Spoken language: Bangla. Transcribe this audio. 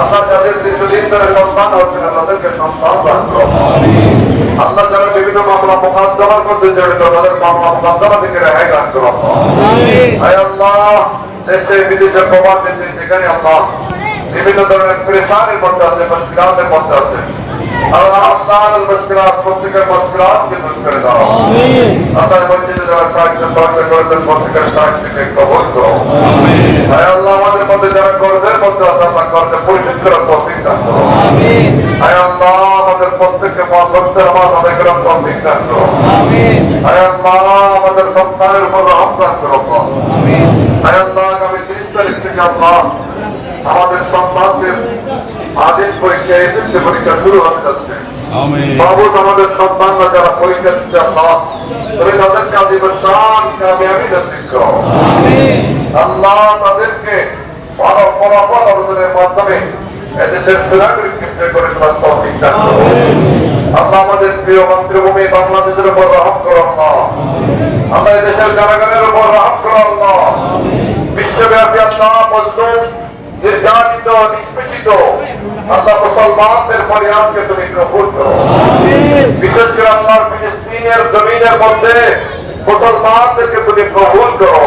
আল্লাহ যাদের দীর্ঘদিন ধরে সন্তান হচ্ছে না তাদেরকে সন্তান দান করো। আল্লাহ যারা বিভিন্ন মামলা মোকাদ্দমার মধ্যে জড়িত তাদের মামলা মোকাদ্দমা থেকে রেহাই দান করো। আল্লাহ দেশে বিদেশে প্রবাসে যেখানে আল্লাহ বিভিন্ন ধরনের পরেশানির মধ্যে আছে মুশকিলাতের মধ্যে আছে। আল্লাহ আল্লাহ মুশকিলাত প্রত্যেকের মুশকিলাতকে দূর করে দাও। আল্লাহ মসজিদে যারা সাহায্য সহযোগিতা করেছেন প্রত্যেকের সাহায্যকে কবল করো আয় আল্লাহ আমাদের মধ্যে যারা কর্মের আল্লাহ কর্মে পরিশুদ্ধ করার তৌফিক দান আয় আল্লাহ আমাদের প্রত্যেককে মহাভক্তের আমার আদায় করার তৌফিক দান আয় আল্লাহ আমাদের সন্তানের উপর রহম দান করো। আয় আল্লাহ আগামী তিরিশ তারিখ থেকে আল্লাহ আমাদের সন্তানদের পরীক্ষা এসএসসি পরীক্ষা শুরু হতে যাচ্ছে। বাবুদ আমাদের সন্তানরা যারা পরীক্ষা দিচ্ছে আল্লাহ তুমি তাদেরকে আদিবসান কামিয়াবি নসিব করো। আল্লাহ তাদেরকে ফলাফল অর্জনের মাধ্যমে এদেশের সেনাগুলিকে ক্ষেত্রে করে তৌফিক দান আল্লাহ আমাদের প্রিয় মাতৃভূমি বাংলাদেশের উপর রহম করো আল্লাহ আল্লাহ এদেশের জনগণের উপর রহম করো বিশ্বব্যাপী আল্লাহ মজলুম নির্যাতিত নিষ্পেষিত আল্লাহ মুসলমানদের পরিণামকে তুমি কবুল করো। বিশেষ করে আল্লাহর ফিলিস্তিনের জমিনের মধ্যে মুসলমানদেরকে তুমি কবুল করো।